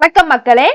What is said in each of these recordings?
வணக்கம் மக்களே.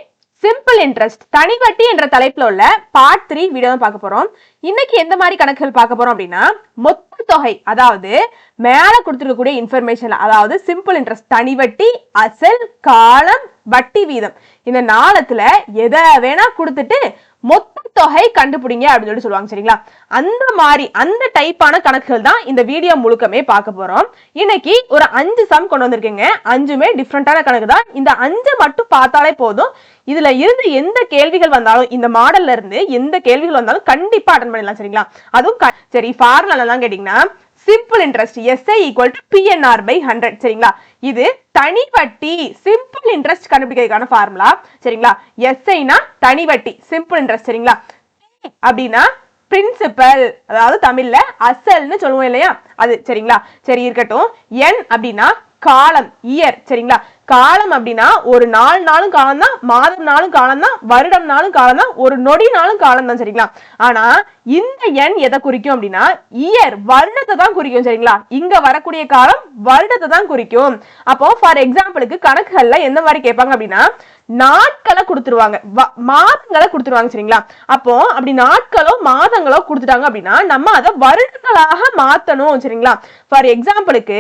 Simple interest தனி வட்டி என்ற தலைப்புல உள்ள பார்ட் த்ரீ வீடியோ பார்க்க போறோம். இன்னைக்கு எந்த மாதிரி கணக்குகள் பார்க்க போறோம் அப்படின்னா மொத்த தொகை அதாவது மேல கொடுத்துருக்கக்கூடிய இன்ஃபர்மேஷன் அதாவது சிம்பிள் இன்ட்ரெஸ்ட் தனி வட்டி அசல் காலம் வட்டி வீதம். இந்த நாளத்துல எதை வேணா கொடுத்துட்டு மொத்த தொகை கண்டுபிடிங்க அப்படின்னு சொல்லி சொல்லுவாங்க சரிங்களா? அந்த மாதிரி அந்த டைப்பான கணக்குகள் தான் இந்த வீடியோ முழுக்கமே பார்க்க போறோம். இன்னைக்கு ஒரு அஞ்சு சம் கொண்டு வந்திருக்கீங்க. அஞ்சுமே டிஃப்ரெண்டான கணக்கு தான். இந்த அஞ்சு மட்டும் பார்த்தாலே போதும். இதுல இருந்து எந்த கேள்விகள் வந்தாலும் இந்த மாடல்ல இருந்து எந்த கேள்விகள் வந்தாலும் கண்டிப்பா அட்டன் பண்ணிடலாம் சரிங்களா? அதுவும் சரி ஃபார்முலா எல்லாம் கேட்டீங்கன்னா simple interest SI equal to PNR by hundred சரிங்களா? இது தனி வட்டி சிம்பிள் இன்ட்ரெஸ்ட் கண்டுபிடிக்கிறதுக்கான ஃபார்முலா சரிங்களா? எஸ்ஐனா தனி வட்டி சிம்பிள் இன்ட்ரெஸ்ட் சரிங்களா? அப்படின்னா பிரின்சிபல் அதாவது தமிழ்ல அசல்னு சொல்லுவோம் இல்லையா? அது சரிங்களா? சரி இருக்கட்டும். என் அப்படின்னா காலம் இயர் சரிங்களா? காலம் அப்படின்னா ஒரு நாள் நாளும் காலம் தான் மாதம் நாளும் காலம் தான் வருடம் நாளும் காலம் தான் ஒரு நொடி நாளும் காலம் தான் சரிங்களா? ஆனா இந்த எண் எதை குறிக்கும் அப்படின்னா இயர் வருடத்தை தான் குறிக்கும் சரிங்களா? இங்க வரக்கூடிய காலம் வருடத்தை தான் குறிக்கும். அப்போ ஃபார் எக்ஸாம்பிளுக்கு கணக்குகள்ல எந்த மாதிரி கேட்பாங்க அப்படின்னா நாட்களை கொடுத்துருவாங்க. வ- மாதங்களை கொடுத்துருவாங்க சரிங்களா? அப்போ அப்படி நாட்களோ மாதங்களோ கொடுத்துட்டாங்க அப்படின்னா நம்ம அதை வருடங்களாக மாத்தணும் சரிங்களா? ஃபார் எக்ஸாம்பிளுக்கு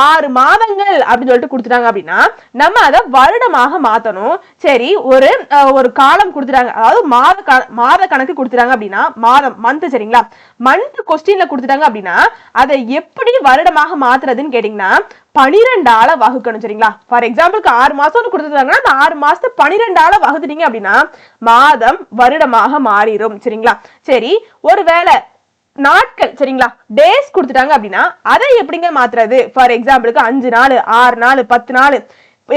ஆறு மாதங்கள் அப்படின்னு சொல்லிட்டு கொடுத்துட்டாங்க அப்படின்னா நம்ம அதை வருடமாக மாத்தணும். சரி ஒரு ஒரு காலம் கொடுத்துட்டாங்க. அதாவது மாத மாத கணக்கு கொடுத்துட்டாங்க அப்படின்னா மாதம் மந்த் சரிங்களா? மந்த் கொஸ்டின்ல கொடுத்துட்டாங்க அப்படின்னா அதை எப்படி வருடமாக மாத்துறதுன்னு கேட்டீங்கன்னா பனிரெண்டால வகுக்கணும் சரிங்களா? ஃபார் எக்ஸாம்பிளுக்கு ஆறு மாசம்னு கொடுத்துருக்காங்கன்னா அந்த ஆறு மாசத்தை பனிரெண்டால வகுத்துட்டீங்க அப்படின்னா மாதம் வருடமாக மாறிடும் சரிங்களா? சரி ஒருவேளை நாட்கள் சரிங்களா? டேஸ் கொடுத்துட்டாங்க அப்படின்னா அதை எப்படிங்க மாத்துறது? ஃபார் எக்ஸாம்பிளுக்கு அஞ்சு நாள் ஆறு நாள் பத்து நாள்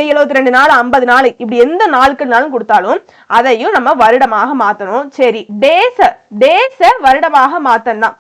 எழுபத்தி ரெண்டு நாள் ஐம்பது நாள் இப்படி எந்த நாளுக்குனாலும் கொடுத்தாலும் அதையும் நம்ம வருடமாக மாத்தணும். சரி டேஸ டேஸ வருடமாக மாத்தணும்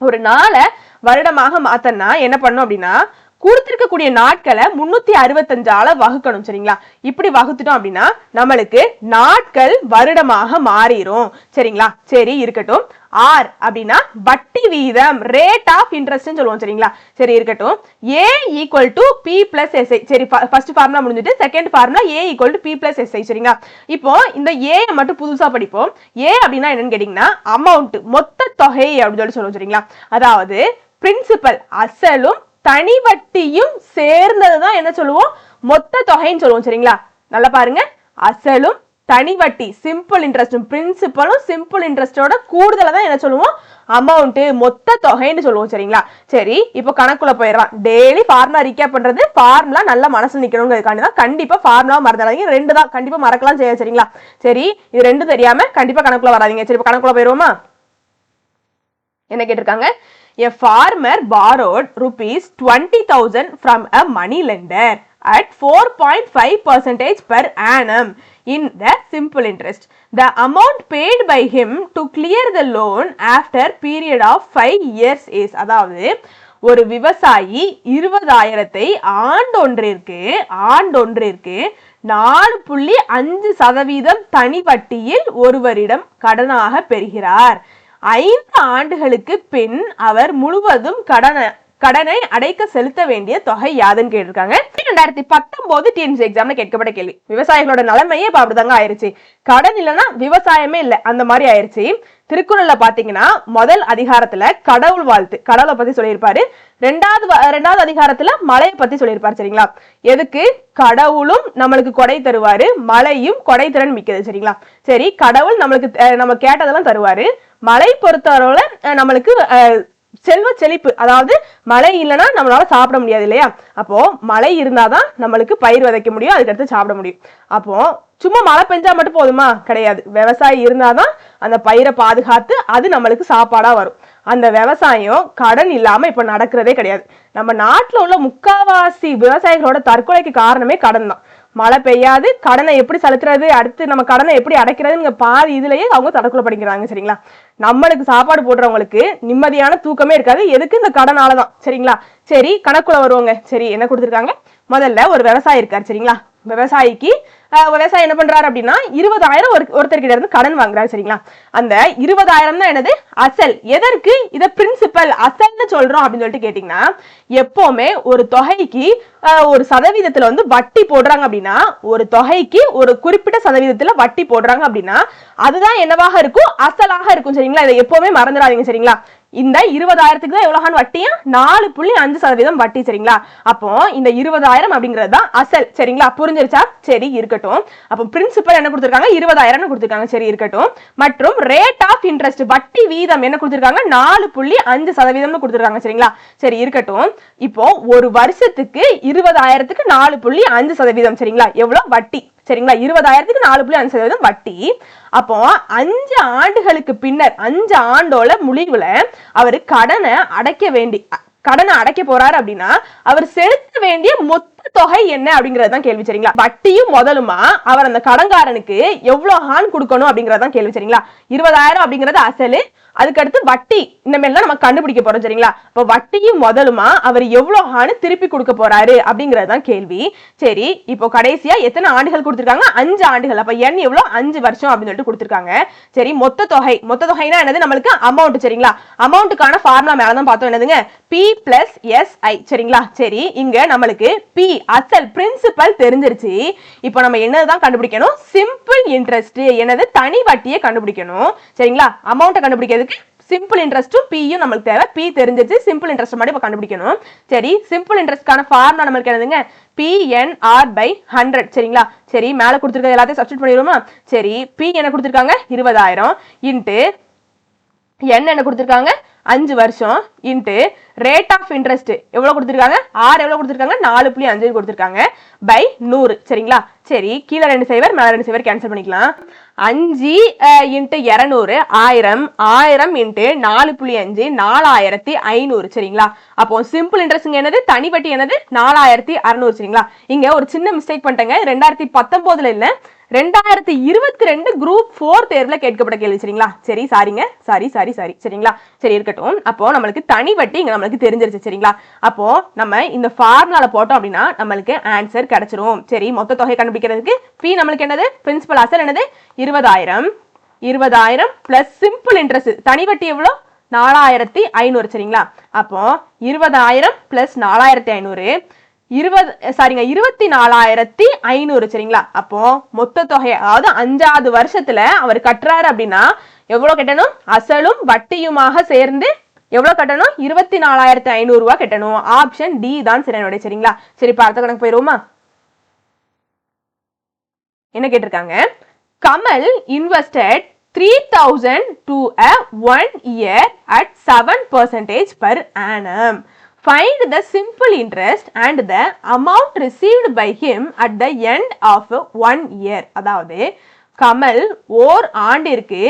ஒரு நாளை வருடமாக மாத்தனா என்ன பண்ணும் அப்படின்னா கொடுத்திருக்கக்கூடிய நாட்களை முன்னூத்தி அறுபத்தஞ்சால வகுக்கணும் சரிங்களா? இப்படி வகுத்துட்டோம் அப்படின்னா நம்மளுக்கு நாட்கள் வருடமாக மாறிடும் சரிங்களா? சரி இருக்கட்டும். ஆர் அப்படின்னா வட்டி வீதம் ரேட் ஆஃப் இன்ட்ரெஸ்ட்னு சொல்லுவோம் சரிங்களா? சரி இருக்கட்டும். A equal to P plus SI சரி ஃபர்ஸ்ட் ஃபார்முலா முடிஞ்சிட்டு second formula A equal to P plus SI சரிங்களா? இப்போ இந்த ஏ மட்டும் புதுசாக படிப்போம். ஏ அப்படின்னா என்னன்னு கேட்டிங்கன்னா அமௌண்ட் மொத்த தொகை அப்படின்னு சொல்லி சொல்லுவோம் சரிங்களா? அதாவது பிரின்சிபல் அசலும் தனி வட்டியும் சேர்ந்தது தான் என்ன சொல்லுவோம்? மொத்த தொகைன்னு சொல்லுவோம் சரிங்களா? நல்லா பாருங்க. அசலும் தனி வட்டி சிம்பிள் இன்ட்ரெஸ்டும் பிரின்சிபலும் சிம்பிள் இன்ட்ரெஸ்டோட கூடுதலாக தான் என்ன சொல்லுவோம்? அமௌண்ட்டு மொத்த தொகைன்னு சொல்லுவோம் சரிங்களா? சரி இப்போ கணக்குள்ள போயிடலாம். டெய்லி ஃபார்முலா ரீகேப் பண்ணுறது ஃபார்முலா நல்ல மனசில் நிற்கணுங்கிறதுக்காண்டி தான் கண்டிப்பாக ஃபார்முலா மறந்துடாதீங்க. ரெண்டு தான். கண்டிப்பாக மறக்கலாம் செய்ய சரிங்களா? சரி இது ரெண்டும் தெரியாமல் கண்டிப்பாக கணக்குள்ள வராதீங்க. சரி இப்போ கணக்குள்ள போயிருவோமா என்ன கேட்டிருக்காங்க? A farmer borrowed rupees 20000 from a money lender. At 4.5% per annum in the simple interest. The amount paid by him to clear the loan after period of 5 years is அதாவது ஒரு விவசாயி இருபதாயிரத்தை ஆண்டொன்றிற்கு ஆண்டொன்றிற்கு நாலு புள்ளி அஞ்சு சதவீதம் தனிப்பட்டியில் ஒருவரிடம் கடனாக பெறுகிறார் ஐந்து ஆண்டுகளுக்கு பின் அவர் முழுவதும் கடனை கடனை அடைக்க செலுத்த வேண்டிய தொகை யாதுன்னு கேட்டிருக்காங்க. ரெண்டாயிரத்தி பத்தொன்பது டிஎன்சி எக்ஸாம்ல கேட்கப்பட்ட கேள்வி. விவசாயிகளோட நிலைமையே இப்ப அப்படிதாங்க ஆயிருச்சு. கடன் இல்லைன்னா விவசாயமே இல்லை. அந்த மாதிரி ஆயிருச்சு. திருக்குறள்ல பாத்தீங்கன்னா முதல் அதிகாரத்துல கடவுள் வாழ்த்து கடவுளை பத்தி சொல்லியிருப்பாரு. ரெண்டாவது ரெண்டாவது அதிகாரத்துல மழையை பத்தி சொல்லியிருப்பாரு சரிங்களா? எதுக்கு? கடவுளும் நம்மளுக்கு கொடை தருவாரு. மழையும் கொடை திறன் மிக்கது சரிங்களா? சரி கடவுள் நம்மளுக்கு நம்ம கேட்டதெல்லாம் தருவாரு. மழை பொறுத்தவரை நம்மளுக்கு செல்வ செழிப்பு அதாவது மழை இல்லைன்னா நம்மளால சாப்பிட முடியாது இல்லையா? அப்போ மழை இருந்தாதான் நம்மளுக்கு பயிர் விதைக்க முடியும் அதுக்கடுத்து சாப்பிட முடியும். அப்போ சும்மா மழை பெஞ்சா மட்டும் போதுமா? கிடையாது. விவசாயி இருந்தாதான் அந்த பயிரை பாதுகாத்து அது நம்மளுக்கு சாப்பாடா வரும். அந்த விவசாயம் கடன் இல்லாம இப்ப நடக்கிறதே கிடையாது. நம்ம நாட்டுல உள்ள முக்காவாசி விவசாயிகளோட தற்கொலைக்கு காரணமே கடன் தான் மழை பெய்யாது கடனை எப்படி செலுத்துறது அடுத்து நம்ம கடனை எப்படி அடைக்கிறதுங்க பாதி இதுலயே அவங்க தடக்குள்ள படிக்கிறாங்க சரிங்களா? நம்மளுக்கு சாப்பாடு போடுறவங்களுக்கு நிம்மதியான தூக்கமே இருக்காது. எதுக்கு இந்த கடனால தான் சரிங்களா? சரி கணக்குள்ள வருவாங்க. சரி என்ன கொடுத்துருக்காங்க? முதல்ல ஒரு விவசாயி இருக்காரு சரிங்களா? விவசாயிக்கு விவசாயி என்ன பண்றாரு அப்படின்னா இருபதாயிரம் ஒரு ஒருத்தர்கிட்ட இருந்து கடன் வாங்குறாரு சரிங்களா? அந்த இருபதாயிரம் தான் என்னது? அசல். எதற்கு? இத பிரின்சிபல் அசல்னு சொல்றோம் அப்படின்னு சொல்லிட்டு கேட்டீங்கன்னா எப்பவுமே ஒரு தொகைக்கு ஒரு சதவீதத்துல வந்து வட்டி போடுறாங்க அப்படின்னா ஒரு தொகைக்கு ஒரு குறிப்பிட்ட சதவீதத்துல வட்டி போடுறாங்க அப்படின்னா அதுதான் என்னவாக இருக்கும்? அசலாக இருக்கும் சரிங்களா? இதை எப்பவுமே மறந்துடாதீங்க சரிங்களா? இந்த இருபதாயிரத்துக்கு தான் எவ்வளவு வட்டியா? நாலு புள்ளி அஞ்சு சதவீதம் வட்டி சரிங்களா? அப்போ இந்த இருபதாயிரம் அப்படிங்கிறது தான் அசல் சரிங்களா? புரிஞ்சிருச்சா? சரி இருக்கட்டும். அப்போ பிரின்சிபல் என்ன கொடுத்துருக்காங்க? இருபதாயிரம்னு கொடுத்துருக்காங்க. சரி இருக்கட்டும். மற்றும் ரேட் ஆஃப் இன்ட்ரெஸ்ட் வட்டி வீதம் என்ன கொடுத்துருக்காங்க? நாலு புள்ளி அஞ்சு சதவீதம்னு கொடுத்துருக்காங்க சரிங்களா? சரி இருக்கட்டும். இப்போ ஒரு வருஷத்துக்கு இருபதாயிரத்துக்கு நாலு புள்ளி அஞ்சு சதவீதம் சரிங்களா? எவ்வளோ வட்டி. சரிங்களா? இருபதாயிரத்துக்கு நாலு புள்ளி அஞ்சு சதவீதம் வட்டி. அப்போ அஞ்சு ஆண்டுகளுக்கு பின்னர் அஞ்சு ஆண்டோட முடிவுல அவரு கடனை அடைக்க வேண்டி கடனை அடைக்க போறாரு அப்படின்னா அவர் செலுத்த வேண்டிய மொத்த தொகை என்ன அப்படிங்கறது தான் கேள்வி சரிங்களா? வட்டியும் முதலுமா அவர் அந்த கடன்காரனுக்கு எவ்வளவு ஹான் கொடுக்கணும் அப்படிங்கறதான் கேள்வி சரிங்களா? இருபதாயிரம் அப்படிங்கறது அசலு அதுக்கடுத்து வட்டி. இந்த மாதிரிலாம் நம்ம கண்டுபிடிக்க போறோம் சரிங்களா? இப்போ வட்டியும் முதலுமா அவர் எவ்வளவு ஆணு திருப்பி கொடுக்க போறாரு அப்படிங்கிறது தான் கேள்வி. சரி இப்போ கடைசியா எத்தனை ஆண்டுகள் கொடுத்துருக்காங்க? அஞ்சு ஆண்டுகள். அப்ப எண் எவ்வளவு அஞ்சு வருஷம் அப்படின்னு சொல்லிட்டு கொடுத்துருக்காங்க. சரி மொத்த தொகை. மொத்த தொகைனா என்னது? நம்மளுக்கு அமௌண்ட் சரிங்களா? அமௌண்ட்டுக்கான ஃபார்முலா மேலே தான் பார்த்தோம். என்னதுங்க? பி பிளஸ் எஸ் ஐ சரிங்களா? சரி இங்க நம்மளுக்கு பி அசல் பிரின்சிபல் தெரிஞ்சிருச்சு. இப்போ நம்ம என்னதான் கண்டுபிடிக்கணும்? சிம்பிள் இன்ட்ரெஸ்ட் என்னது? தனி வட்டியை கண்டுபிடிக்கணும். சரிங்களா? அமௌண்ட்டை கண்டுபிடிக்கிறது சிம்பிள் இன்ட்ரெஸ்ட்டும் பியும் நம்மளுக்கு தேவை. பி தெரிஞ்சிச்சு சிம்பிள் இன்ட்ரெஸ்ட் மட்டும் இப்போ கண்டுபிடிக்கணும். சரி சிம்பிள் இன்ட்ரெஸ்ட்கான ஃபார்முலா நம்மளுக்கு என்னதுங்க? பிஎன்ஆர் பை ஹண்ட்ரட் சரிங்களா? சரி மேலே கொடுத்துருக்க எல்லாத்தையும் சப்ஸ்டிட் பண்ணிடுவோமா? சரி பி என்ன கொடுத்துருக்காங்க? இருபதாயிரம். இன்ட்டு என்ன என்ன கொடுத்துருக்காங்க? அஞ்சு வருஷம் இன்ட்டு ரேட் ஆஃப் இன்ட்ரெஸ்ட் எவ்வளோ கொடுத்துருக்காங்க? ஆறு எவ்வளோ கொடுத்துருக்காங்க? நாலு புள்ளி அஞ்சு கொடுத்துருக்காங்க. பை நூறு. சரிங்களா? சரி கீழே ரெண்டு சைவர் மேலே ரெண்டு சைவர் கேன்சல் பண்ணிக்கலாம். அஞ்சு இன்ட்டு இரநூறு ஆயிரம் ஆயிரம் இன்ட்டு நாலு புள்ளி அஞ்சு நாலாயிரத்தி ஐநூறு. சரிங்களா? அப்போ சிம்பிள் இன்ட்ரெஸ்ட்ங்க என்னது? தனி வட்டி என்னது? நாலாயிரத்தி அறநூறு. சரிங்களா? இங்கே ஒரு சின்ன மிஸ்டேக் பண்ணிட்டேங்க. ரெண்டாயிரத்தி பத்தொம்போதில் இல்லை ரெண்டாயிரத்தி இருபத்தி ரெண்டு குரூப் ஃபோர் தேர்வில் கேட்கப்பட்ட கேள்வி சரிங்களா? சரி சாரிங்க சாரி சாரி சாரி சரிங்களா? சரி இருக்கட்டும். அப்போ நம்மளுக்கு தனி வட்டி இங்கே நம்மளுக்கு தெரிஞ்சிருச்சு சரிங்களா? அப்போ நம்ம இந்த ஃபார்முலாவில் போட்டோம் அப்படின்னா நம்மளுக்கு ஆன்சர் கிடைச்சிரும். சரி மொத்த தொகை கண்டுபிடிக்கிறதுக்கு ஃபீ நம்மளுக்கு என்னது? பிரின்சிபல் அசல் என்னது? இருபதாயிரம். இருபதாயிரம் பிளஸ் சிம்பிள் இன்ட்ரெஸ்ட் தனி வட்டி எவ்வளோ? நாலாயிரத்தி ஐநூறு சரிங்களா? அப்போ இருபதாயிரம் பிளஸ் நாலாயிரத்தி ஐநூறு. இருபது சாரிங்க இருபத்தி நாலாயிரத்தி ஐநூறு சரிங்களா? அப்போ மொத்த தொகை அதாவது அஞ்சாவது வருஷத்துல அவர் கட்டுறாரு அப்படின்னா எவ்வளவு கட்டணும்? அசலும் வட்டியுமாக சேர்ந்து எவ்வளவு கட்டணும்? இருபத்தி நாலாயிரத்தி ஐநூறு ரூபாய் கட்டணும். ஆப்ஷன் டி தான் சரி சரிங்களா? சரி பார்த்த கணக்கு போயிருவோமா என்ன கேட்டிருக்காங்க? Kamal invested three thousand to a one year at seven percentage per annum find the simple interest and the amount received by him at the end of one year அதாவது கமல் ஓர் ஆண்டிற்கு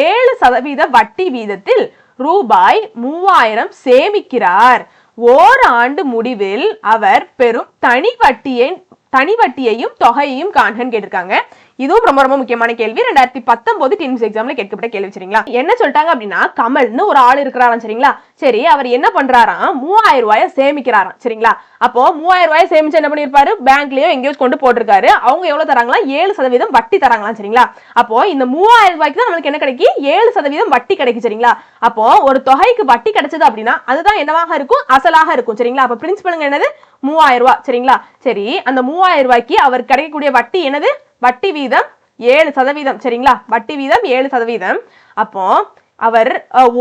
ஏழு சதவீத வட்டி வீதத்தில் ரூபாய் மூவாயிரம் சேமிக்கிறார். ஓர் ஆண்டு முடிவில் அவர் பெறும் தனி வட்டியை தனி வட்டியையும் தொகையையும் காண்கன்னு கேட்டிருக்காங்க. இதுவும் ரொம்ப ரொம்ப முக்கியமான கேள்வி. ரெண்டாயிரத்தி பத்தொன்பது டீம்ஸ் எக்ஸாம்ல கேட்கப்பட்ட கேள்வி சரிங்களா? என்ன சொல்லிட்டாங்க அப்படின்னா கமல்னு ஒரு ஆள் இருக்கிறாராம் சரிங்களா? சரி அவர் என்ன பண்றாராம்? மூவாயிரம் ரூபாயை சேமிக்கிறாராம் சரிங்களா? அப்போ மூவாயிரம் ரூபாய் சேமிச்சு என்ன பண்ணிருப்பாரு? பேங்க்லயோ எங்கேயோ கொண்டு போட்டிருக்காரு. அவங்க எவ்வளவு தராங்களா? ஏழு சதவீதம் வட்டி தராங்களாம் சரிங்களா? அப்போ இந்த மூவாயிரம் ரூபாய்க்கு தான் நம்மளுக்கு என்ன கிடைக்கி? ஏழு சதவீதம் வட்டி கிடைக்கும் சரிங்களா? அப்போ ஒரு தொகைக்கு வட்டி கிடைச்சது அப்படின்னா அதுதான் என்னவாக இருக்கும்? அசலாக இருக்கும் சரிங்களா? அப்ப பிரின்சிபலுங்க என்னது? மூவாயிரம் ரூபாய் சரிங்களா? சரி அந்த மூவாயிரம் ரூபாய்க்கு அவர் கிடைக்கக்கூடிய வட்டி என்னது? வட்டி வீதம் ஏழு சதவீதம் சரிங்களா? வட்டி வீதம் ஏழு சதவீதம். அப்போ அவர்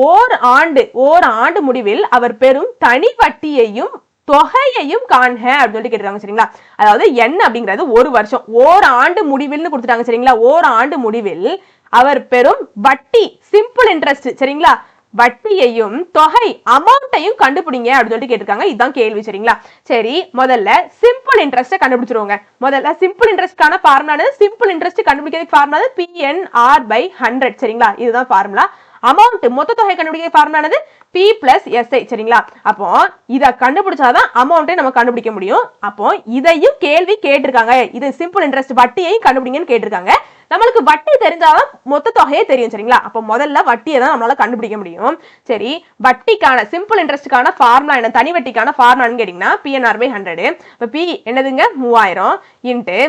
ஓர் ஆண்டு ஓர் ஆண்டு முடிவில் அவர் பெறும் தனி வட்டியையும் தொகையையும் காண்க அப்படின்னு சொல்லிட்டு கேட்டிருக்காங்க சரிங்களா? அதாவது என்ன அப்படிங்கிறது ஒரு வருஷம். ஓர் ஆண்டு முடிவில்னு கொடுத்துட்டாங்க சரிங்களா? ஓர் ஆண்டு முடிவில் அவர் பெறும் வட்டி சிம்பிள் இன்ட்ரெஸ்ட் சரிங்களா? வட்டியையும் தொகை அமௌண்ட்டையும் கண்டுபிடிங்க அப்படின்னு சொல்லிட்டு கேட்டிருக்காங்க. இதுதான் கேள்வி சரிங்களா? சரி முதல்ல சிம்பிள் இன்ட்ரெஸ்ட்டை கண்டுபிடிச்சிருவோங்க. முதல்ல சிம்பிள் இன்ட்ரெஸ்ட்கான ஃபார்முலா சிம்பிள் இன்ட்ரெஸ்ட் கண்டுபிடிக்கிறதுக்கு ஃபார்முலா பிஎன்ஆர் பை ஹண்ட்ரட் சரிங்களா? இதுதான் ஃபார்முலா அமௌண்ட் மொத்த தொகை கண்டுபிடிக்க ஃபார்முலானது பி பிளஸ் எஸ்ஐ சரிங்களா? அப்போ இதை கண்டுபிடிச்சாதான் அமௌண்ட்டை நம்ம கண்டுபிடிக்க முடியும். அப்போ இதையும் கேள்வி கேட்டிருக்காங்க. இது சிம்பிள் இன்ட்ரெஸ்ட் வட்டியையும் கண்டுபிடிங்கன்னு கேட்டிருக்காங்க. நம்மளுக்கு வட்டி தெரிஞ்சாதான் மொத்த தொகையே தெரியும் சரிங்களா? அப்போ முதல்ல வட்டியை தான் நம்மளால கண்டுபிடிக்க முடியும். சரி வட்டிக்கான சிம்பிள் இன்ட்ரெஸ்ட்டுக்கான ஃபார்முலா என்ன? தனி வட்டிக்கான ஃபார்முலான்னு கேட்டிங்கன்னா பிஎன்ஆர் பை ஹண்ட்ரடு இப்போ பி என்னதுங்க? மூவாயிரம். இன்ட்டு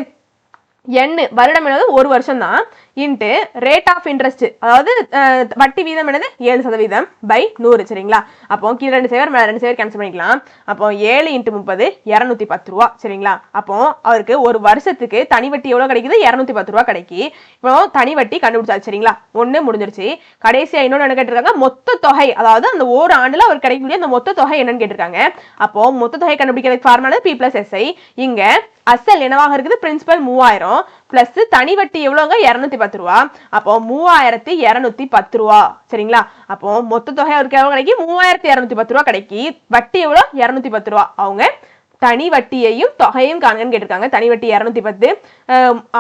எண்ணு வருடம் என்னது ஒரு வருஷம் தான் இன்ட்டு ரேட் ஆஃப் இன்ட்ரெஸ்ட் அதாவது வட்டி வீதம் என்னது? ஏழு சதவீதம் பை நூறு சரிங்களா? அப்போ கீழே ரெண்டு சேவர் மேலே ரெண்டு சேவர் கேன்சல் பண்ணிக்கலாம். அப்போ ஏழு இன்ட்டு முப்பது இரநூத்தி பத்து ரூபா சரிங்களா? அப்போ அவருக்கு ஒரு வருஷத்துக்கு தனி வட்டி எவ்வளோ கிடைக்குது? இரநூத்தி பத்து ரூபா கிடைக்கி இப்போ தனி வட்டி கண்டுபிடிச்சாச்சு சரிங்களா? ஒன்று முடிஞ்சிருச்சு. கடைசியாக இன்னொன்று என்ன கேட்டிருக்காங்க? மொத்த தொகை அதாவது அந்த ஒரு ஆண்டில் அவர் கிடைக்கக்கூடிய அந்த மொத்த தொகை என்னன்னு கேட்டிருக்காங்க. அப்போ மொத்த தொகை கண்டுபிடிக்கிறதுக்கு ஃபார்மானது பி பிளஸ் எஸ்ஐ இங்கே அசல் என்னவாக இருக்குது? பிரின்சிபல் மூவாயிரம். பிளஸ் தனி வட்டி எவ்வளோங்க இரநூத்தி பத்து ரூபா. அப்போ மூவாயிரத்தி இரநூத்தி பத்து ரூபா. சரிங்களா? அப்போ மொத்த தொகை அவருக்கு எவ்வளோ கிடைக்கி மூவாயிரத்தி இரநூத்தி பத்து ரூபா கிடைக்கி வட்டி எவ்வளோ? இரநூத்தி பத்து ரூபா. அவங்க தனி வட்டியையும் தொகையும் காணுங்கன்னு கேட்டிருக்காங்க. தனி வட்டி இரநூத்தி பத்து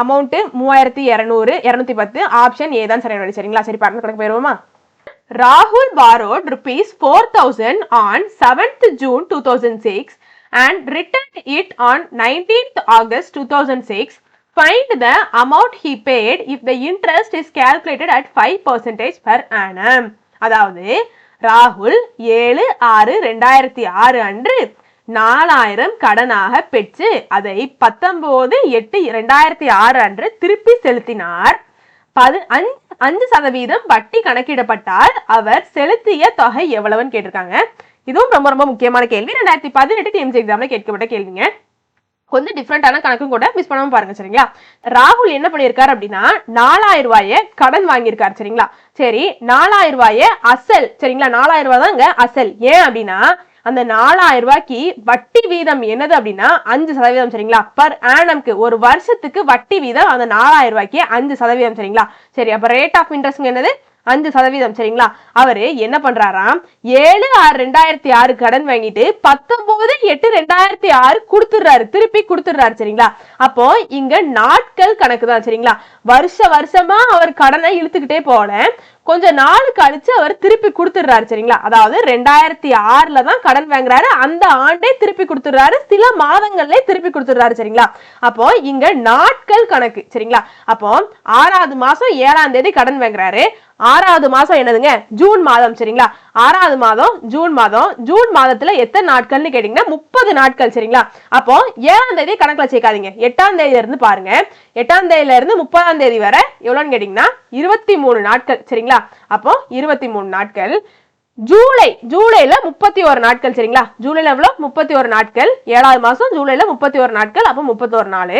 அமௌண்ட்டு மூவாயிரத்தி இரநூறு இரநூத்தி பத்து ஆப்ஷன் ஏ தான் சரியான சரிங்களா? சரி பாருங்க கணக்கு போயிருவோமா Rahul borrowed rupees 4000 on 7th June 2006 and returned it on 19th August find the amount he bad if the interest is calculated at five percentage per annum அதாவது ராகுல் ஏழு ஆறு ரெண்டாயிரத்தி ஆறு அன்று நாலாயிரம் கடனாக பெற்று அதை பத்தொன்பது எட்டு ரெண்டாயிரத்தி ஆறு அன்று திருப்பி செலுத்தினார். பது அஞ்சு அஞ்சு சதவீதம் வட்டி கணக்கிடப்பட்டால் அவர் செலுத்திய தொகை எவ்வளவுன்னு கேட்டிருக்காங்க. இதுவும் ரொம்ப ரொம்ப முக்கியமான கேள்வி. ரெண்டாயிரத்தி பதினெட்டு டிஎம்சி எக்ஸாம்ல கேட்கப்பட்ட கேள்விங்க. கொஞ்சம் டிஃப்ரெண்டான கணக்கும் கூட மிஸ் பண்ணாம பாருங்க சரிங்களா? ராகுல் என்ன பண்ணியிருக்காரு அப்படின்னா நாலாயிரம் ரூபாய கடன் வாங்கியிருக்காரு சரிங்களா? சரி நாலாயிரம் ரூபாய அசல் சரிங்களா? நாலாயிரம் ரூபாய் தாங்க அசல். ஏன் அப்படின்னா அந்த நாலாயிரம் ரூபாய்க்கு வட்டி வீதம் என்னது அப்படின்னா அஞ்சு சதவீதம் சரிங்களா? பர் ஆனம்க்கு ஒரு வருஷத்துக்கு வட்டி வீதம் அந்த நாலாயிரம் ரூபாய்க்கு அஞ்சு சதவீதம் சரிங்களா? சரி அப்ப ரேட் ஆஃப் இன்ட்ரெஸ்ட் என்னது? அஞ்சு சதவீதம் சரிங்களா? அவரு என்ன பண்றாராம்? ஏழு ஆறு ரெண்டாயிரத்தி ஆறு கடன் வாங்கிட்டு பத்தொன்பது எட்டு ரெண்டாயிரத்தி ஆறு கொடுத்துடுறாரு. திருப்பி கொடுத்துடுறாரு சரிங்களா? அப்போ இங்க நாட்கள் கணக்கு தான் சரிங்களா? வருஷ வருஷமா அவர் கடனை இழுத்துக்கிட்டே போன கொஞ்ச நாள் கழிச்சு அவர் திருப்பி கொடுத்துடுறாரு சரிங்களா? அதாவது ரெண்டாயிரத்தி ஆறுல தான் கடன் வாங்குறாரு. அந்த ஆண்டே திருப்பி கொடுத்துடுறாரு. சில மாதங்கள்லே திருப்பி கொடுத்துடுறாரு சரிங்களா? அப்போ இங்க நாட்கள் கணக்கு சரிங்களா? அப்போ ஆறாவது மாசம் ஏழாம் தேதி கடன் வாங்குறாரு. ஆறாவது மாதம் என்னதுங்க? ஜூன் மாதம் சரிங்களா? ஆறாவது மாதம் ஜூன் மாதம். ஜூன் மாதத்துல எத்தனை நாட்கள்னு கேட்டீங்கன்னா முப்பது நாட்கள் சரிங்களா? அப்போ ஏழாம் தேதி கணக்குல சேர்க்காதீங்க. எட்டாம் தேதியில இருந்து பாருங்க. எட்டாம் தேதியில இருந்து முப்பதாம் தேதி வரை எவ்வளோன்னு கேட்டீங்கன்னா இருபத்தி மூணு நாட்கள் சரிங்களா? அப்போ இருபத்தி மூணு நாட்கள். ஜூலை ஜூலைல முப்பத்தி ஒரு நாட்கள் சரிங்களா? ஜூலைல எவ்வளவு முப்பத்தி ஒரு நாட்கள். ஏழாவது மாசம் ஜூலைல முப்பத்தி ஒரு நாட்கள் அப்போ முப்பத்தோரு நாள்.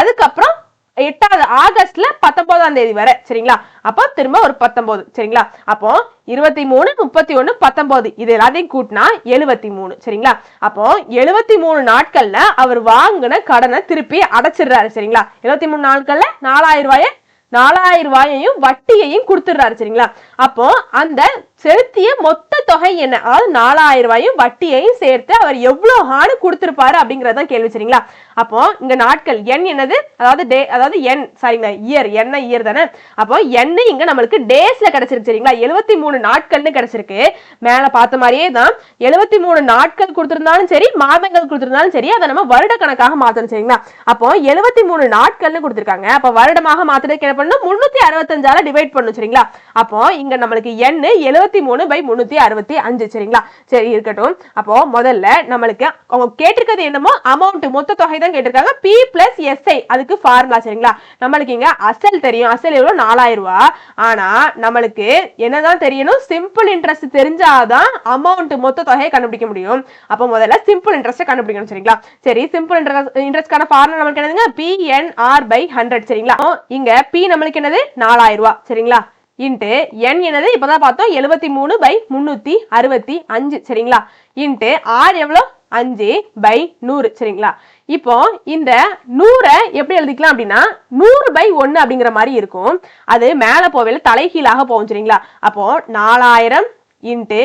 அதுக்கப்புறம் எட்டாவது ஆகஸ்ட்ல பத்தொன்பதாம் தேதி வரை சரிங்களா? அப்போ திரும்ப ஒரு பத்தொன்பது சரிங்களா? அப்போ இருபத்தி மூணு முப்பத்தி ஒண்ணு பத்தொன்பது இது எல்லாத்தையும் கூட்டினா எழுபத்தி மூணு சரிங்களா? அப்போ எழுபத்தி மூணு நாட்கள்ல அவர் வாங்கின கடனை திருப்பி அடைச்சிடுறாரு சரிங்களா? எழுபத்தி மூணு நாட்கள்ல நாலாயிரம் ரூபாய நாலாயிரம் ரூபாயையும் வட்டியையும் கொடுத்துடுறாரு சரிங்களா? அப்போ அந்த செலுத்திய மொத்த தொகை என்ன அதாவது நாலாயிரம் ரூபாயும் வட்டியையும் சேர்த்து அவர் எவ்வளவு ஆண்டு கொடுத்துருப்பாரு அப்படிங்கறதுதான் கேள்வி சரிங்களா? அப்போ இங்க நாட்கள் எண் என்னது? அதாவது டே அதாவது எண் சரிங்களா இயர் என்ன இயர் தானே? அப்போ எண்ணு இங்க நம்மளுக்கு டேஸ்ல கிடைச்சிருக்கு சரிங்களா? எழுபத்தி மூணு நாட்கள்னு கிடைச்சிருக்கு. மேல பார்த்த மாதிரியே தான் எழுபத்தி மூணு நாட்கள் கொடுத்துருந்தாலும் சரி மாதங்கள் கொடுத்துருந்தாலும் சரி அதை நம்ம வருட கணக்காக மாத்தணும் சரிங்களா? அப்போ எழுபத்தி மூணு நாட்கள்னு கொடுத்துருக்காங்க. அப்போ வருடமாக மாத்துறதுக்கு என்ன பண்ணணும்? முன்னூத்தி அறுபத்தஞ்சால டிவைட் பண்ணணும் சரிங்களா? அப்போ இங்க நம்மளுக்கு எண்ணு எழுபத்தி மூணு பை முன்னூத்தி அறுபத்தி அஞ்சு சரிங்களா? சரி இருக்கட்டும். அப்போ முதல்ல நம்மளுக்கு அவங்க கேட்டிருக்கிறது என்னமோ அமௌண்ட் மொத்த தொகை தான் கேட்டிருக்காங்க. பி பிளஸ் எஸ்ஐ அதுக்கு ஃபார்முலா சரிங்களா? நம்மளுக்கு இங்க அசல் தெரியும். அசல் எவ்வளவு நாலாயிரம் ரூபா. ஆனா நம்மளுக்கு என்னதான் தெரியணும்? சிம்பிள் இன்ட்ரெஸ்ட் தெரிஞ்சாதான் அமௌண்ட் மொத்த தொகையை கண்டுபிடிக்க முடியும். அப்போ முதல்ல சிம்பிள் இன்ட்ரெஸ்ட் கண்டுபிடிக்கணும் சரிங்களா? சரி சிம்பிள் இன்ட்ரெஸ்ட் இன்ட்ரெஸ்ட்கான ஃபார்முலா நம்மளுக்கு என்னதுங்க? P N R by hundred சரிங்களா? இங்க பி நம்மளுக்கு என்னது? நாலாயிரம் ரூபா சரிங்களா? இன்ட்டு என் என்னது? இப்பதான் பார்த்தோம். எழுபத்தி மூணு பை முந்நூற்றி அறுபத்தி அஞ்சு. சரிங்களா? இன்ட்டு ஆர் எவ்வளோ? அஞ்சு பை நூறு. சரிங்களா? இப்போ இந்த நூறை எப்படி எழுதிக்கலாம் அப்படின்னா நூறு பை ஒன்று அப்படிங்கிற மாதிரி இருக்கும். அது மேலே போவேல தலைகீழாக போகும். சரிங்களா? அப்போ நாலாயிரம் இன்ட்டு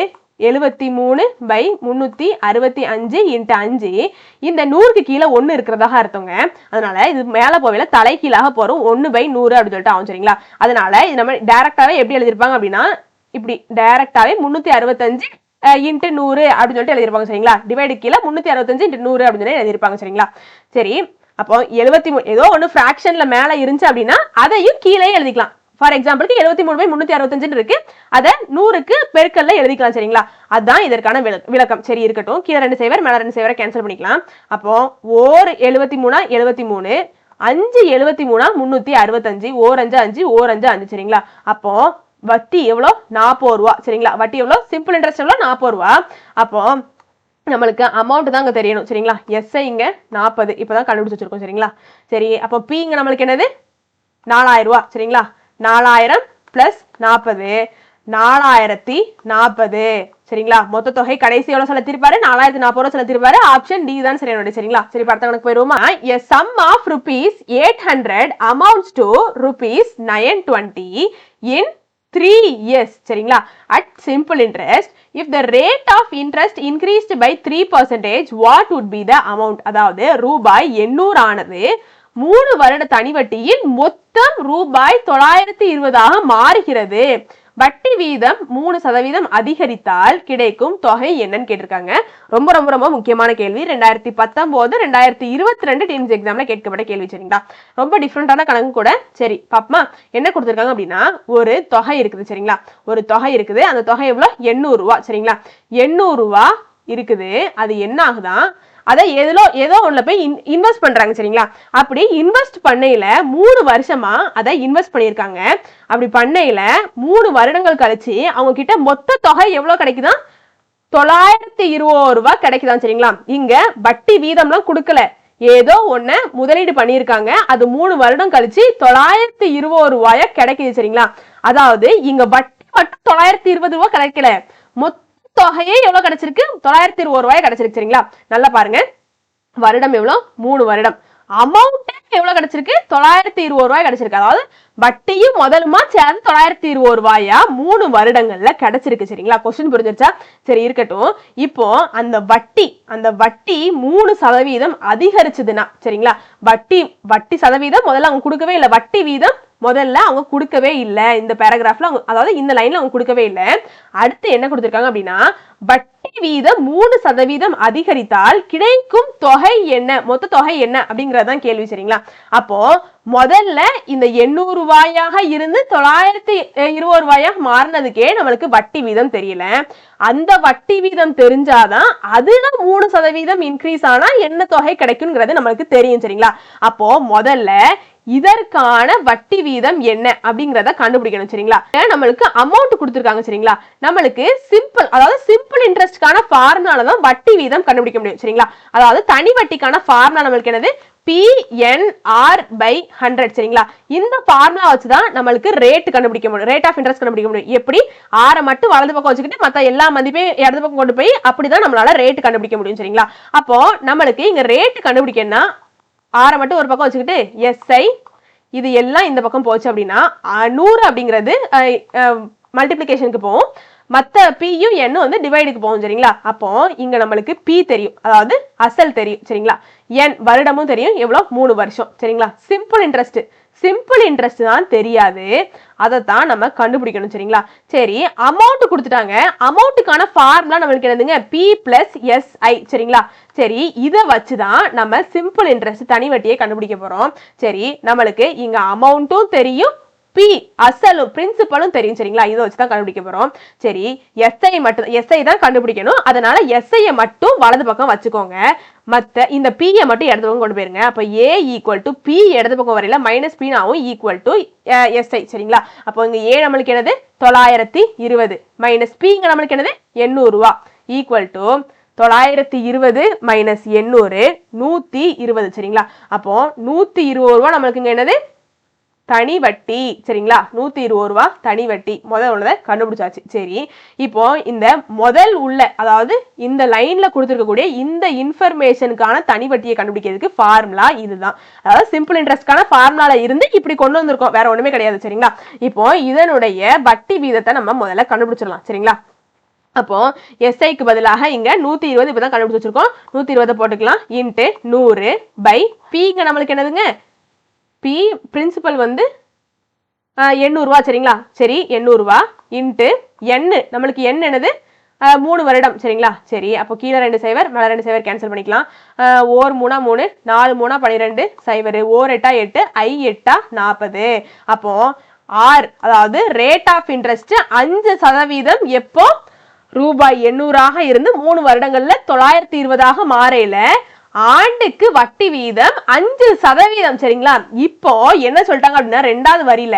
எழுபத்தி மூணு பை முந்நூற்றி அறுபத்தி அஞ்சு இன்ட்டு அஞ்சு. இந்த நூறுக்கு கீழே ஒன்று இருக்கிறதாக அர்த்தங்க. அதனால இது மேலே போவையில் தலைகீழாக போகிறோம் ஒன்று பை நூறு அப்படின்னு சொல்லிட்டு ஆகும் சரிங்களா? அதனால இது நம்ம டேரெக்டாகவே எப்படி எழுதியிருப்பாங்க அப்படின்னா இப்படி டைரக்டாவே முந்நூற்றி அறுபத்தஞ்சு இன்ட்டு நூறு அப்படின்னு சொல்லிட்டு எழுதிருப்பாங்க சரிங்களா? டிவைடு கீழே முந்நூற்றி அறுபத்தஞ்சு இன்ட்டு நூறு அப்படின்னு சொல்லி எழுதிருப்பாங்க சரிங்களா? சரி அப்போ எழுபத்தி மூணு ஏதோ ஒன்று ஃப்ராக்ஷனில் மேலே இருந்துச்சு அப்படின்னா அதையும் கீழே எழுதிக்கலாம். ஃபார் எக்ஸாம்பிளுக்கு எழுபத்தி மூணு பை முன்னூத்தி அறுபத்தஞ்சுன்னு இருக்கு. அதை நூறுக்கு பெருக்கல்ல எழுதிக்கலாம் சரிங்களா? அதுதான் இதற்கான விளக்கம். சரி இருக்கட்டும். கீழே ரெண்டு சேவர் மேல ரெண்டு சேவரை கேன்சல் பண்ணிக்கலாம். அப்போ ஓர் எழுபத்தி மூணா எழுபத்தி மூணு அஞ்சு எழுபத்தி மூணா முன்னூத்தி அறுபத்தஞ்சு ஓர் அஞ்சு அஞ்சு ஓர் அஞ்சு அஞ்சு சரிங்களா? அப்போ வட்டி எவ்வளோ? நாற்பது ரூபா சரிங்களா? வட்டி எவ்வளோ? சிம்பிள் இன்ட்ரெஸ்ட் எவ்வளோ? நாற்பது ரூபா. அப்போ நம்மளுக்கு அமௌண்ட் தான் அங்கே தெரியணும் சரிங்களா? எஸ்ஐ இங்கே நாற்பது. இப்போ தான் கண்டுபிடிச்சி வச்சிருக்கோம் சரிங்களா? சரி அப்போ பி நம்மளுக்கு என்னது? நாலாயிரம் ரூபா சரிங்களா? நாலாயிரம் ப்ளஸ் நாற்பது. நாலாயிரத்தி நாற்பது. சரிங்களா? மொத்த தொகை கடைசி எவ்வளவு செலுத்திருப்பாரு நாலாயிரத்தி நாற்பது ரூபா செலுத்திருப்பாரு ஆப்ஷன் டி தான் சரி சரிங்களா? சரி படத்த கணக்கு போயிருவோமா? A sum of rupees eight hundred amounts to rupees nine twenty in three years சரிங்களா? At simple interest if the rate of interest increased by three percentage what would be the amount அதாவது ரூபாய் எண்ணூறு ஆனது மூணு வருட தனிவட்டியில் மொத்தம் ரூபாய் தொள்ளாயிரத்தி இருபதாக மாறுகிறது. வட்டி வீதம் மூணு சதவீதம் அதிகரித்தால் கிடைக்கும் தொகை என்னன்னு கேட்டிருக்காங்க. ரொம்ப ரொம்ப ரொம்ப முக்கியமான கேள்வி. ரெண்டாயிரத்தி பத்தொன்பது ரெண்டாயிரத்தி இருபத்தி ரெண்டு டீம்ஸ் எக்ஸாம்ல கேட்கப்பட்ட கேள்வி சரிங்களா? ரொம்ப டிஃப்ரெண்டான கணக்கு கூட. சரி பாப்பமா. என்ன கொடுத்துருக்காங்க அப்படின்னா ஒரு தொகை இருக்குது சரிங்களா? ஒரு தொகை இருக்குது. அந்த தொகை எவ்வளோ? எண்ணூறு ரூபா சரிங்களா? எண்ணூறு ரூபா இருக்குது. அது என்ன ஆகுதான் அதை எதிலோ ஏதோ ஒன்றில் போய் இன்வெஸ்ட் பண்றாங்க சரிங்களா? அப்படி இன்வெஸ்ட் பண்ணையில மூணு வருஷமா அதை இன்வெஸ்ட் பண்ணியிருக்காங்க. அப்படி பண்ணையில மூணு வருடங்கள் கழிச்சு அவங்க கிட்ட மொத்த தொகை எவ்வளோ கிடைக்குதான் தொள்ளாயிரத்தி இருபது ரூபாய் கிடைக்குதான் சரிங்களா? இங்க வட்டி வீதம்லாம் கொடுக்கல. ஏதோ ஒண்ண முதலீடு பண்ணியிருக்காங்க. அது மூணு வருடம் கழிச்சு தொள்ளாயிரத்தி இருபது ரூபாய கிடைக்குது சரிங்களா? அதாவது இங்க வட்டி மட்டும் தொள்ளாயிரத்தி இருபது ரூபா கிடைக்கல. மொத்த தொகையே எவ்வளவு கிடைச்சிருக்கு? தொள்ளாயிரத்தி இருபது ரூபாய் கிடைச்சிருக்கு சரிங்களா? நல்லா பாருங்க. வருடம் எவ்வளவு மூணு வருடம். அமௌண்ட் எவ்வளவு கிடைச்சிருக்கு? தொள்ளாயிரத்தி இருபது ரூபாய் கிடைச்சிருக்கு. அதாவது வட்டியும் முதலுமா சேர்ந்து தொள்ளாயிரத்தி இருபது ரூபாயா? மூணு வருடங்கள்ல கிடைச்சிருக்கு சரிங்களா? கொஸ்டின் புரிஞ்சிருச்சா? சரி இருக்கட்டும். இப்போ அந்த வட்டி அந்த வட்டி மூணு சதவீதம் அதிகரிச்சதுன்னா சரிங்களா? வட்டி வட்டி சதவீதம் முதல்ல அவங்க கொடுக்கவே இல்லை. வட்டி வீதம் முதல்ல அவங்க கொடுக்கவே இல்லை. இந்த பேராகிராஃபில் அவங்க அதாவது இந்த லைன்ல அவங்க கொடுக்கவே இல்லை. அடுத்து என்ன கொடுத்துருக்காங்க அப்படின்னா வட்டி வீதம் மூணு சதவீதம் அதிகரித்தால் கிடைக்கும் தொகை என்ன? மொத்த தொகை என்ன? அப்படிங்கறதுதான் கேள்வி சரிங்களா? அப்போ முதல்ல இந்த எண்ணூறு ரூபாயாக இருந்து தொள்ளாயிரத்தி இருபது ரூபாயாக மாறினதுக்கே நம்மளுக்கு வட்டி வீதம் தெரியல. அந்த வட்டி வீதம் தெரிஞ்சாதான் அதுல மூணு சதவீதம் இன்க்ரீஸ் ஆனா என்ன தொகை கிடைக்குங்கிறது நம்மளுக்கு தெரியும் சரிங்களா? அப்போ முதல்ல இதற்கான வட்டி வீதம் என்ன அப்படிங்கறத கண்டுபிடிக்கணும் சரிங்களா? நம்மளுக்கு அமௌண்ட் கொடுத்துருக்காங்க சரிங்களா? நம்மளுக்கு சிம்பிள் அதாவது சிம்பிள் இன்ட்ரெஸ்ட்கான ஃபார்முலால தான் வட்டி வீதம் கண்டுபிடிக்க முடியும் சரிங்களா? அதாவது தனி வட்டிக்கான ஃபார்முலா நம்மளுக்கு என்னது? பிஎன்ஆர் பை ஹண்ட்ரட் சரிங்களா? இந்த ஃபார்முலா வச்சு தான் நம்மளுக்கு ரேட் கண்டுபிடிக்க முடியும் ரேட் ஆஃப் இன்ட்ரெஸ்ட் கண்டுபிடிக்க முடியும். எப்படி? ஆறை மட்டும் வலது பக்கம் வச்சுக்கிட்டு மற்ற எல்லா மதிப்பையும் இடது பக்கம் கொண்டு போய் அப்படிதான் நம்மளால ரேட் கண்டுபிடிக்க முடியும் சரிங்களா? அப்போ நம்மளுக்கு இங்க ரேட் கண்டுபிடிக்கணும்னா ஆரை மட்டும் ஒரு பக்கம் வச்சுக்கிட்டு எஸ்ஐ இது எல்லாம் இந்த பக்கம் போச்சு அப்படின்னா நூறு அப்படிங்கிறது மல்டிப்ளிகேஷனுக்கு போகும். மற்ற பியும் என்னும் வந்து டிவைடுக்கு போகும் சரிங்களா? அப்போ இங்க நம்மளுக்கு பி தெரியும். அதாவது அசல் தெரியும் சரிங்களா? என் வருடமும் தெரியும் எவ்வளோ? மூணு வருஷம் சரிங்களா? சிம்பிள் இன்ட்ரெஸ்ட் சிம்பிள் இன்ட்ரெஸ்ட் தான் தெரியாது. அதை தான் நம்ம கண்டுபிடிக்கணும் சரிங்களா? சரி அமௌண்ட் கொடுத்துட்டாங்க. அமௌண்ட்டுக்கான ஃபார்முலா நம்மளுக்கு என்னதுங்க? பி பிளஸ் எஸ்ஐ சரிங்களா? சரி இதை வச்சு தான் நம்ம சிம்பிள் இன்ட்ரெஸ்ட் தனி வட்டியை கண்டுபிடிக்க போகிறோம் சரி நம்மளுக்கு இங்கே அமௌண்ட்டும் தெரியும் பி அசலும் பிரின்சிபலும் தெரியும் சரிங்களா? இதை வச்சு தான் கண்டுபிடிக்க போகிறோம் சரி எஸ்ஐ மட்டும் எஸ்ஐ தான் கண்டுபிடிக்கணும். அதனால எஸ்ஐயை மட்டும் வலது பக்கம் வச்சுக்கோங்க. மற்ற இந்த பியை மட்டும் இடது பக்கம் கொண்டு போயிருங்க. அப்போ ஏ ஈக்குவல் டு பி இடது பக்கம் வரையில மைனஸ் பினாவும் ஈக்குவல் டு எஸ்ஐ சரிங்களா? அப்போ இங்கே ஏ நம்மளுக்கு என்னது? தொள்ளாயிரத்தி இருபது. மைனஸ் பிங்க நம்மளுக்கு என்னது? எண்ணூறுவா. ஈக்குவல் டு தொள்ளாயிரத்தி இருபது மைனஸ் எண்ணூறு நூற்றி இருபது சரிங்களா? அப்போ நூற்றி இருபது ரூபா நம்மளுக்கு இங்கே என்னது? தனி வட்டி சரிங்களா? நூத்தி இருபது ரூபா தனி வட்டி முதல் உள்ளதை கண்டுபிடிச்சாச்சு. சரி இப்போ இந்த முதல் உள்ள அதாவது இந்த லைன்ல கொடுத்துருக்கக்கூடிய இந்த இன்ஃபர்மேஷனுக்கான தனி வட்டியை கண்டுபிடிக்கிறதுக்கு ஃபார்முலா இதுதான். அதாவது சிம்பிள் இன்ட்ரெஸ்ட்கான ஃபார்முலால இருந்து இப்படி கொண்டு வந்திருக்கோம். வேற ஒண்ணுமே கிடையாது சரிங்களா? இப்போ இதனுடைய வட்டி வீதத்தை நம்ம முதல்ல கண்டுபிடிச்சிடலாம் சரிங்களா? அப்போ எஸ்ஐக்கு பதிலாக இங்க நூத்தி இருபது இப்பதான் கண்டுபிடிச்சு வச்சிருக்கோம். நூத்தி இருபதை போட்டுக்கலாம். இன்ட்டு நூறு பை பிங்க நம்மளுக்கு என்னதுங்க? பி பிரின்சிபல் வந்து ஆஹ், எண்ணூறுரூவா சரிங்களா? சரி எண்ணூறுரூவா இன்ட்டு எண்ணு நம்மளுக்கு எண் என்னது? மூணு வருடம் சரிங்களா? சரி அப்போ கீழே ரெண்டு சைவர் மேலே ரெண்டு சைவர் கேன்சல் பண்ணிக்கலாம். ஓர் மூணா மூணு நாலு மூணா பன்னிரெண்டு சைவர் ஓர் எட்டா எட்டு ஐ எட்டா நாற்பது. அப்போ ஆர் அதாவது ரேட் ஆஃப் இன்ட்ரெஸ்ட் அஞ்சு சதவீதம் எப்போ? ரூபாய் எண்ணூறாக இருந்து மூணு வருடங்கள்ல தொள்ளாயிரத்தி இருபதாக மாறையில ஆண்டுக்கு வட்டி வீதம் அஞ்சு சதவீதம் சரிங்களா? இப்போ என்ன சொல்லிட்டாங்க அப்படின்னா ரெண்டாவது வரியில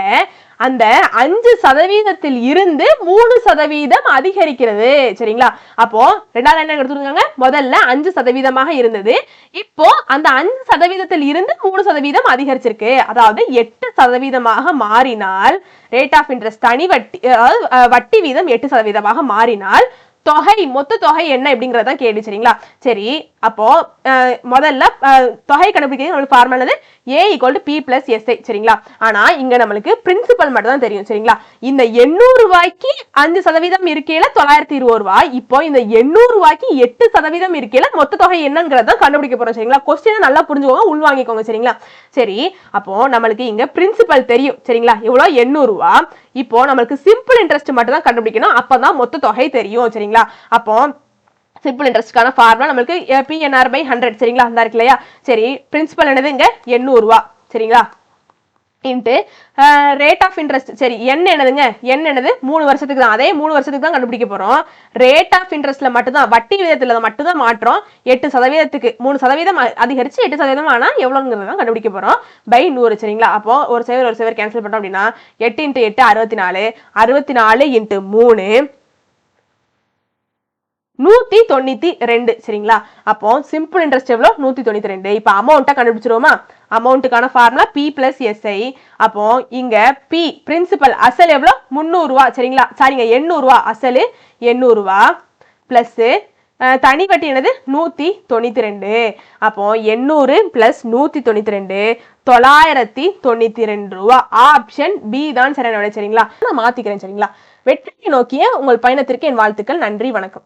அந்த அஞ்சு சதவீதத்தில் இருந்து மூணு சதவீதம் அதிகரிக்கிறது சரிங்களா? அப்போ ரெண்டாவது என்ன எடுத்துருக்காங்க? முதல்ல அஞ்சு சதவீதமாக இருந்தது. இப்போ அந்த அஞ்சு சதவீதத்தில் இருந்து மூணு சதவீதம் அதிகரிச்சிருக்கு. அதாவது எட்டு சதவீதமாக மாறினால் ரேட் ஆஃப் இன்ட்ரெஸ்ட் தனி வட்டி அதாவது வட்டி வீதம் எட்டு சதவீதமாக மாறினால் தொகை மொத்த தொகை என்ன அப்படிங்கறத கேள்வி சரிங்களா? சரி அப்போ முதல்ல தொகை கண்டுபிடிக்கிறது நம்மளுக்கு formula A equal to P plus SI சரிங்களா? ஆனா இங்க நம்மளுக்கு பிரின்சிபல் மட்டும் தான் தெரியும் சரிங்களா? இந்த எண்ணூறு ரூபாய்க்கு அஞ்சு சதவீதம் இருக்கையில தொள்ளாயிரத்தி இருபது ரூபாய். இப்போ இந்த எண்ணூறு ரூபாய்க்கு எட்டு சதவீதம் இருக்கையில மொத்த தொகை என்னங்கிறத கண்டுபிடிக்க போறோம் சரிங்களா? கொஸ்டினை நல்லா புரிஞ்சுக்கோங்க உள்வாங்கிக்கோங்க சரிங்களா? சரி அப்போ நம்மளுக்கு இங்க பிரின்சிபல் தெரியும் சரிங்களா? எவ்வளோ? எண்ணூறு இப்போ நம்மளுக்கு சிம்பிள் இன்ட்ரெஸ்ட் மட்டும் தான் கண்டுபிடிக்கணும். அப்பதான் மொத்த தொகை தெரியும் சரிங்களா? அப்போ சிம்பிள் இன்ட்ரெஸ்ட்கான ஃபார்முலா நம்மளுக்கு பிஎன்ஆர் பை ஹண்ட்ரட் சரிங்களா? அந்த இருக்கு இல்லையா? சரி பிரின்சிபல் என்னது இங்க எண்ணூறு ரூபா சரிங்களா? இன்ட்டு ரேட் ஆஃப் இன்ட்ரெஸ்ட் சரி என்ன என்னதுங்க? என்ன என்னது? மூணு வருஷத்துக்கு தான். அதே மூணு வருஷத்துக்கு தான் கண்டுபிடிக்க போகிறோம் ரேட் ஆஃப் இன்ட்ரெஸ்ட்டில் மட்டும்தான் வட்டி விதத்தில் மட்டும்தான் மாற்றோம். மாற்றம் எட்டு சதவீதத்துக்கு மூணு சதவீதம் அதிகரித்து எட்டு சதவீதம் ஆனால் எவ்வளோங்கிறது தான் கண்டுபிடிக்க போகிறோம் பை நூறு சரிங்களா? அப்போ ஒரு சேவர் ஒரு சேவர் கேன்சல் பண்ணோம் அப்படின்னா எட்டு இன்ட்டு எட்டு அறுபத்தி நாலு. அறுபத்தி நாலு இன்ட்டு மூணு. நூத்தி தொண்ணூத்தி ரெண்டு சரிங்களா? அப்போ சிம்பிள் இன்ட்ரெஸ்ட் எவ்வளோ? நூத்தி தொண்ணூத்தி ரெண்டு. இப்போ அமௌண்ட்டை கண்டுபிடிச்சிருவோமா? அமௌண்ட்டுக்கான ஃபார்முலா பி பிளஸ் எஸ்ஐ அப்போ இங்க பி பிரின்சிபல் அசல் எவ்வளோ? முந்நூறுரூவா சரிங்களா? சாரிங்க எண்ணூறுரூவா அசல் எண்ணூறுரூவா ப்ளஸ்ஸு தனி வட்டி என்னது? நூற்றி தொண்ணூற்றி ரெண்டு. அப்போ எண்ணூறு ப்ளஸ் நூற்றி தொண்ணூற்றி ரெண்டு தொள்ளாயிரத்தி தொண்ணூற்றி ரெண்டு ரூபா. ஆப்ஷன் பி தான் சரியான விடை சரிங்களா? நான் மாற்றிக்கிறேன் சரிங்களா? வெற்றியை நோக்கிய உங்கள் பயணத்திற்கு என் வாழ்த்துக்கள். நன்றி வணக்கம்.